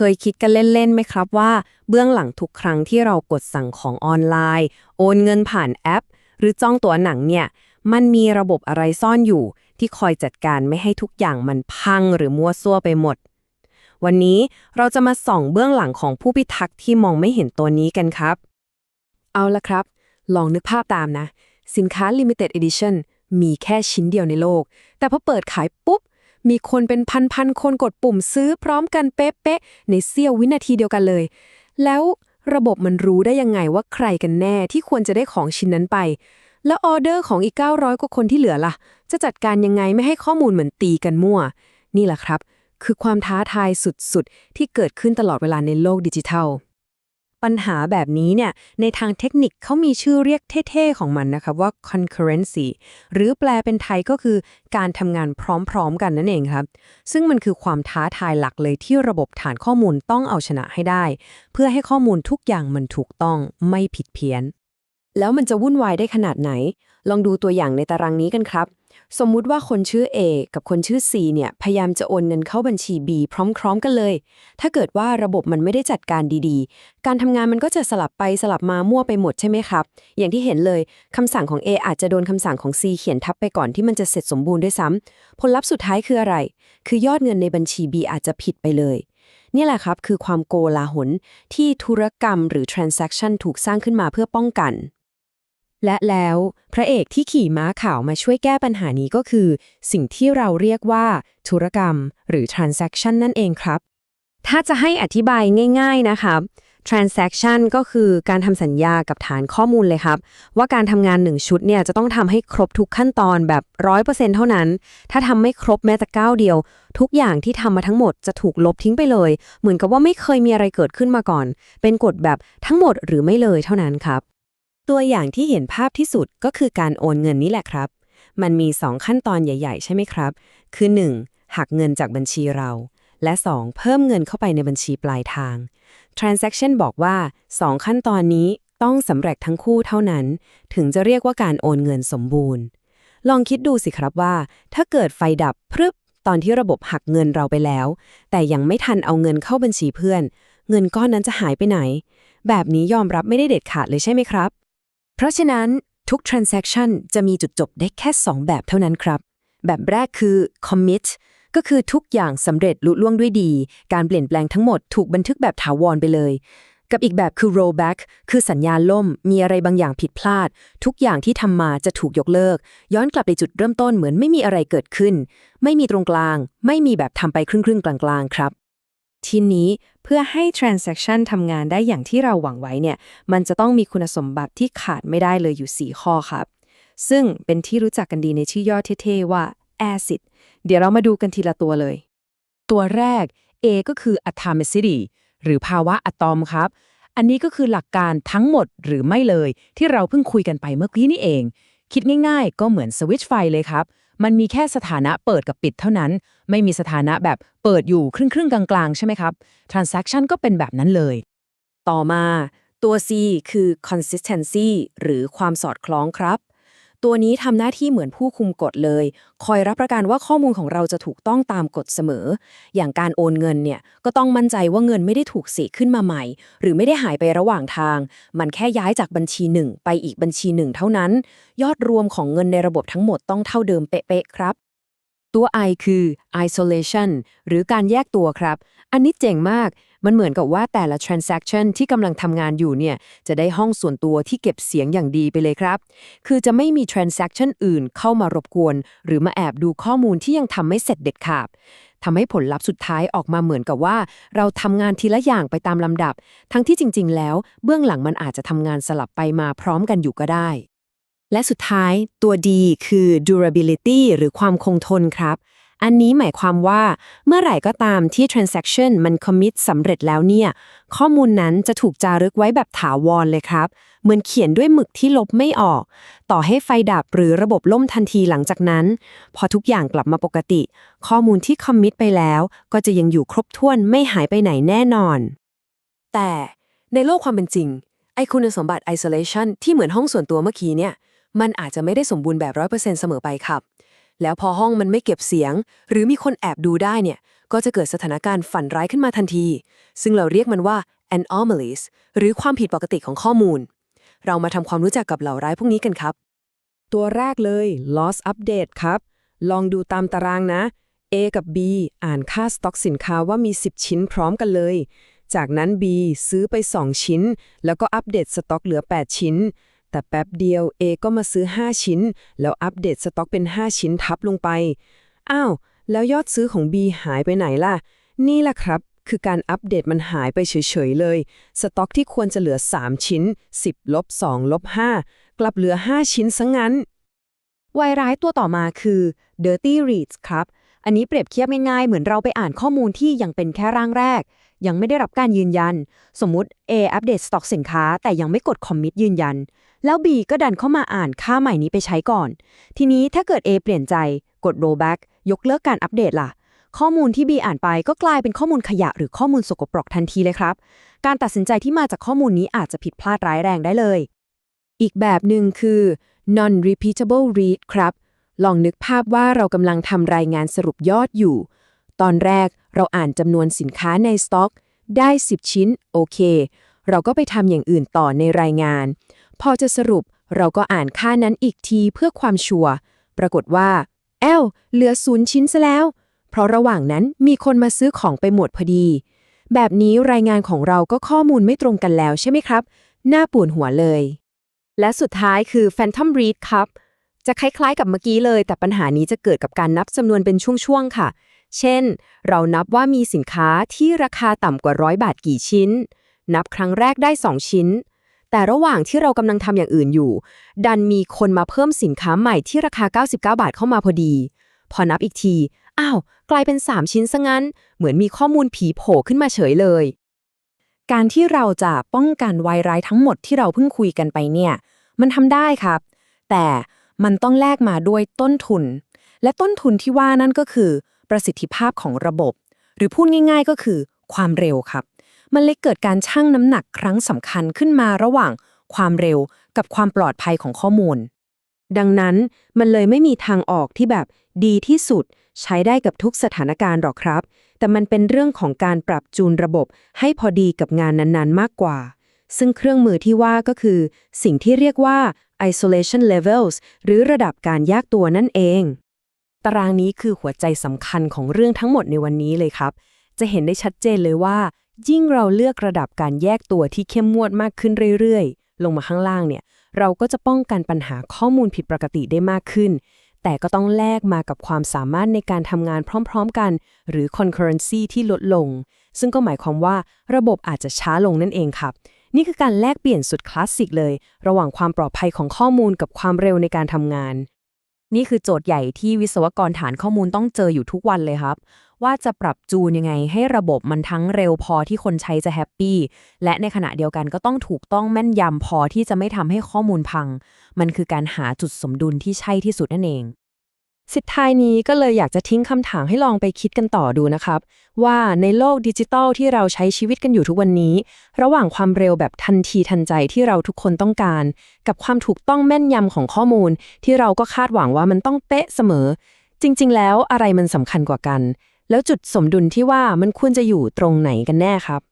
คยคิดกันเล่นๆไหมครับว่าเบื้องหลังทุกครั้งที่เรากดสั่งของออนไลน์ โอนเงินผ่านแอป หรือจ้องตั๋วหนังเนี่ย มันมีระบบอะไรซ่อนอยู่ ที่คอยจัดการไม่ให้ทุกอย่างมันพังหรือมั่วซั่วไปหมด วันนี้เราจะมาส่องเบื้องหลังของผู้พิทักษ์ที่มองไม่เห็นตัวนี้กันครับ เอาละครับ ลองนึกภาพตามนะ สินค้า Limited Edition มีแค่ชิ้นเดียวในโลก แต่พอเปิดขายปุ๊บ มีคนเป็นพันๆคนกดปุ่มซื้อพร้อมกันเป๊ะๆในเสี้ยววินาทีเดียวกันเลย แล้วระบบมันรู้ได้ยังไงว่าใครกันแน่ที่ควรจะได้ของชิ้นนั้นไป แล้วออเดอร์ของอีก 900 กว่าคนที่เหลือล่ะ จะจัดการยังไงไม่ให้ข้อมูลเหมือนตีกันมั่ว นี่แหละครับ คือความท้าทายสุดๆที่เกิดขึ้นตลอดเวลาในโลกดิจิทัล ปัญหาแบบนี้เนี่ยในทางเทคนิคเขามีชื่อเรียกเท่ๆของมันนะครับว่า concurrency หรือแปลเป็นไทยก็คือการทำงานพร้อมๆกันนั่นเองครับ ซึ่งมันคือความท้าทายหลักเลยที่ระบบฐานข้อมูลต้องเอาชนะให้ได้ เพื่อให้ข้อมูลทุกอย่างมันถูกต้องไม่ผิดเพี้ยน แล้วมันจะวุ่นวายได้ขนาดไหน ลองดูตัวอย่างในตารางนี้กันครับ สมมุติว่าคนชื่อ A กับคนชื่อ C เนี่ยพยายามจะโอนเงินเข้าบัญชี B พร้อม ๆ กันเลย ถ้าเกิดว่าระบบมันไม่ได้จัดการดีๆ การทำงานมันก็จะสลับไปสลับมามั่วไปหมดใช่ไหมครับ อย่างที่เห็นเลยคำสั่งของ A อาจจะโดนคำสั่งของ C เขียนทับไปก่อนที่มันจะเสร็จสมบูรณ์ด้วยซ้ำผลลัพธ์สุดท้ายคืออะไร คือยอดเงินในบัญชี B อาจจะผิดไปเลยนี่แหละครับคือความโกลาหลที่ธุรกรรมหรือ transaction ถูกสร้างขึ้นมาเพื่อป้องกัน และแล้วพระเอกที่ขี่ม้าขาวมาช่วยแก้ปัญหานี้ก็คือ สิ่งที่เราเรียกว่า ธุรกรรม หรือ transaction นั่นเองครับ ถ้าจะให้อธิบายง่าย ๆนะครับ transaction ก็คือการทำสัญญากับฐานข้อมูลเลยครับ ว่าการทำงานหนึ่งชุดเนี่ยจะต้องทำให้ครบทุกขั้นตอนแบบ 100%เท่านั้น ถ้าทำไม่ครบแม้แต่ก้าวเดียว ทุกอย่างที่ทำมาทั้งหมดจะถูกลบทิ้งไปเลย เหมือนกับว่าไม่เคยมีอะไรเกิดขึ้นมาก่อน เป็นกฎแบบทั้งหมดหรือไม่เลยเท่านั้นครับ ตัวอย่างที่เห็นภาพที่สุดก็คือการโอนเงินนี่แหละครับ มันมี 2 ขั้นตอนใหญ่ ๆ ใช่ไหมครับ คือ 1. หักเงินจากบัญชีเรา และ 2. เพิ่มเงินเข้าไปในบัญชีปลายทาง transaction บอกว่า 2 ขั้นตอนนี้ต้องสำเร็จทั้งคู่เท่านั้น ถึงจะเรียกว่าการโอนเงินสมบูรณ์ ลองคิดดูสิครับว่า ถ้าเกิดไฟดับพรึบตอนที่ระบบหักเงินเราไปแล้ว แต่ยังไม่ทันเอาเงินเข้าบัญชีเพื่อน เงินก้อนนั้นจะหายไปไหน แบบนี้ยอมรับไม่ได้เด็ดขาดเลยใช่ไหมครับ เพราะฉะนั้นทุก transaction จะมีจุดจบได้แค่ 2 แบบเท่านั้นครับ แบบแรกคือ commit ก็คือทุกอย่างสำเร็จลุล่วงด้วยดี การเปลี่ยนแปลงทั้งหมดถูกบันทึกแบบถาวรไปเลย กับอีกแบบคือ rollback คือสัญญาณล่ม มีอะไรบางอย่างผิดพลาด ทุกอย่างที่ทำมาจะถูกยกเลิก ย้อนกลับไปจุดเริ่มต้นเหมือนไม่มีอะไรเกิดขึ้น ไม่มีตรงกลาง ไม่มีแบบทำไปครึ่งๆกลางๆ ครับ ทีนี้เพื่อให้ transaction ทำงานได้อย่างที่เราหวังไว้เนี่ย มันจะต้องมีคุณสมบัติที่ขาดไม่ได้เลยอยู่ 4 ข้อครับ ซึ่งเป็นที่รู้จักกันดีในชื่อย่อเท่ๆว่า acid เดี๋ยวเรามาดูกันทีละตัวเลย ตัวแรก A ก็คือ atomicity หรือภาวะอะตอมครับ อันนี้ก็คือหลักการทั้งหมดหรือไม่เลย ที่เราเพิ่งคุยกันไปเมื่อกี้นี่เอง คิดง่ายๆ ก็เหมือนสวิตช์ไฟเลยครับ มันมีแค่สถานะเปิดกับปิดเท่านั้น ไม่มีสถานะแบบเปิดอยู่ครึ่งครึ่งกลางๆ ใช่ไหมครับ transaction ก็เป็นแบบนั้นเลย ต่อมาตัว C คือ consistency หรือความสอดคล้องครับ ตัวนี้ทำหน้าที่เหมือนผู้คุมกฎเลย คอยรับประกันว่าข้อมูลของเราจะถูกต้องตามกฎเสมอ อย่างการโอนเงินเนี่ยก็ต้องมั่นใจว่าเงินไม่ได้ถูกเสกขึ้นมาใหม่ หรือไม่ได้หายไประหว่างทาง มันแค่ย้ายจากบัญชีหนึ่งไปอีกบัญชีหนึ่งเท่านั้น ยอดรวมของเงินในระบบทั้งหมดต้องเท่าเดิมเป๊ะๆครับ ตัว I คือ isolation หรือการแยกตัวครับ อันนี้เจ๋งมาก มันเหมือนกับว่าแต่ละ transaction ที่กำลังทำงานอยู่เนี่ย จะได้ห้องส่วนตัวที่เก็บเสียงอย่างดีไปเลยครับ คือจะไม่มี transaction อื่นเข้ามารบกวน หรือมาแอบดูข้อมูลที่ยังทำไม่เสร็จเด็ดขาดทำให้ผลลัพธ์สุดท้ายออกมาเหมือนกับว่า เราทำงานทีละอย่างไปตามลำดับ ทั้งที่จริง ๆ แล้ว เบื้องหลังมันอาจจะทำงานสลับไปมาพร้อมกันอยู่ก็ได้ และสุดท้ายตัว D คือ durability หรือความคงทนครับ อันนี้หมายความว่าเมื่อไหร่ก็ตามที่ transaction มัน commit สำเร็จแล้วเนี่ย ข้อมูลนั้นจะถูกจารึกไว้แบบถาวรเลยครับ เหมือนเขียนด้วยหมึกที่ลบไม่ออก ต่อให้ไฟดับหรือระบบล่มทันทีหลังจากนั้น พอทุกอย่างกลับมาปกติ ข้อมูลที่ commit ไปแล้ว ก็จะยังอยู่ครบถ้วนไม่หายไปไหนแน่นอน แต่ในโลกความเป็นจริงไอคุณสมบัติ isolation ที่เหมือนห้องส่วนตัวเมื่อกี้เนี่ย มันอาจจะไม่ได้สมบูรณ์แบบ100%เสมอไปครับ แล้วพอห้องมันไม่เก็บเสียง หรือมีคนแอบดูได้เนี่ย ก็จะเกิดสถานการณ์ฝันร้ายขึ้นมาทันที ซึ่งเราเรียกมันว่า anomalies หรือความผิดปกติของข้อมูล เรามาทำความรู้จักกับเหล่าร้ายพวกนี้กันครับ ตัวแรกเลย loss update ครับ ลองดูตามตารางนะ A กับ B อ่านค่าสต็อกสินค้าว่ามี 10 ชิ้นพร้อมกันเลย จากนั้น B ซื้อไป 2 ชิ้น แล้วก็อัปเดตสต็อกเหลือ 8 ชิ้น แต่แป๊บเดียว A ก็มาซื้อ 5 ชิ้น แล้วอัปเดตสต็อกเป็น 5 ชิ้นทับลงไป อ้าว แล้วยอดซื้อของ B หายไปไหนล่ะ นี่แหละครับ คือการอัปเดตมันหายไปเฉยๆเลย สต็อกที่ควรจะเหลือ 3 ชิ้น 10ลบ2ลบ5กลับเหลือ 5 ชิ้นซะงั้นวายร้ายตัวต่อมาคือ dirty reads ครับ อันนี้เปรียบเทียบง่ายๆ เหมือนเราไปอ่านข้อมูลที่ยังเป็นแค่ร่างแรก ยังไม่ได้รับการยืนยัน สมมุติ A อัปเดตสต็อกสินค้า แต่ยังไม่กดคอมมิตยืนยัน แล้ว B ก็ดันเข้ามาอ่านค่าใหม่นี้ไปใช้ก่อน ทีนี้ถ้าเกิด A เปลี่ยนใจ กด rollback ยกเลิกการอัปเดตล่ะ ข้อมูลที่ B อ่านไปก็กลายเป็นข้อมูลขยะหรือข้อมูลสกปรกทันทีเลยครับ การตัดสินใจที่มาจากข้อมูลนี้อาจจะผิดพลาดร้ายแรงได้เลย อีกแบบหนึ่งคือ non-repeatable read ครับ ลองนึกภาพว่าเรากำลังทำรายงานสรุปยอดอยู่ ตอนแรก เราอ่านจำนวนสินค้าในสต็อก ได้ 10 ชิ้น โอเค เราก็ไปทำอย่างอื่นต่อในรายงาน พอจะสรุปเราก็อ่านค่านั้นอีกทีเพื่อความชัวร์ปรากฏว่า แอลเหลือศูนย์ชิ้นซะแล้ว เพราะระหว่างนั้นมีคนมาซื้อของไปหมดพอดี แบบนี้รายงานของเราก็ข้อมูลไม่ตรงกันแล้วใช่ไหมครับน่าปวดหัวเลย และสุดท้ายคือ Phantom Read ครับ จะคล้ายๆกับเมื่อกี้เลย แต่ปัญหานี้จะเกิดกับการนับจำนวนเป็นช่วงๆค่ะ เช่น เรานับว่ามีสินค้าที่ราคาต่ำกว่าร้อยบาทกี่ชิ้น นับครั้งแรกได้ 2 ชิ้น แต่ระหว่างที่เรากำลังทำอย่างอื่นอยู่ ดันมีคนมาเพิ่มสินค้าใหม่ที่ราคา 99 บาทเข้ามาพอดี พอนับอีกที อ้าว กลายเป็น 3 ชิ้นซะงั้น เหมือนมีข้อมูลผีโผล่ขึ้นมาเฉยเลย การที่เราจะป้องกันวายร้ายทั้งหมดที่เราเพิ่งคุยกันไปเนี่ย มันทำได้ครับ แต่มันต้องแลกมาด้วยต้นทุน และต้นทุนที่ว่านั่นก็คือ ประสิทธิภาพของระบบ หรือพูดง่าย ๆ ก็คือความเร็วครับ มันเลยเกิดการชั่งน้ำหนักครั้งสำคัญขึ้นมาระหว่างความเร็วกับความปลอดภัยของข้อมูล ดังนั้นมันเลยไม่มีทางออกที่แบบดีที่สุด ใช้ได้กับทุกสถานการณ์หรอกครับ แต่มันเป็นเรื่องของการปรับจูนระบบให้พอดีกับงานนั้นๆ มากกว่า ซึ่งเครื่องมือที่ว่าก็คือ สิ่งที่เรียกว่า isolation levels หรือระดับการแยกตัวนั่นเอง ตารางนี้คือหัวใจสำคัญของเรื่องทั้งหมดในวันนี้เลยครับ จะเห็นได้ชัดเจนเลยว่า ยิ่งเราเลือกระดับการแยกตัวที่เข้มงวดมากขึ้นเรื่อยๆ ลงมาข้างล่างเนี่ย เราก็จะป้องกันปัญหาข้อมูลผิดปกติได้มากขึ้น แต่ก็ต้องแลกมากับความสามารถในการทำงานพร้อม ๆ กัน หรือ concurrency ที่ลดลง ซึ่งก็หมายความว่าระบบอาจจะช้าลงนั่นเองครับนี่คือการแลกเปลี่ยนสุดคลาสสิกเลย ระหว่างความปลอดภัยของข้อมูลกับความเร็วในการทำงาน นี่คือโจทย์ใหญ่ที่วิศวกรฐานข้อมูลต้องเจออยู่ทุกวันเลยครับ ว่าจะปรับจูนยังไงให้ระบบมันทั้งเร็วพอที่คนใช้จะแฮปปี้และในขณะเดียวกันก็ต้องถูกต้องแม่นยำพอที่จะไม่ทำให้ข้อมูลพัง มันคือการหาจุดสมดุลที่ใช่ที่สุดนั่นเอง สุดท้ายนี้ก็เลยอยากจะทิ้งคำถามให้ลองไปคิดกันต่อดูนะครับ ว่าในโลกดิจิทัลที่เราใช้ชีวิตกันอยู่ทุกวันนี้ ระหว่างความเร็วแบบทันทีทันใจที่เราทุกคนต้องการ กับความถูกต้องแม่นยำของข้อมูล ที่เราก็คาดหวังว่ามันต้องเป๊ะเสมอ จริง ๆ แล้วอะไรมันสำคัญกว่ากัน แล้วจุดสมดุลที่ว่ามันควรจะอยู่ตรงไหนกันแน่ครับ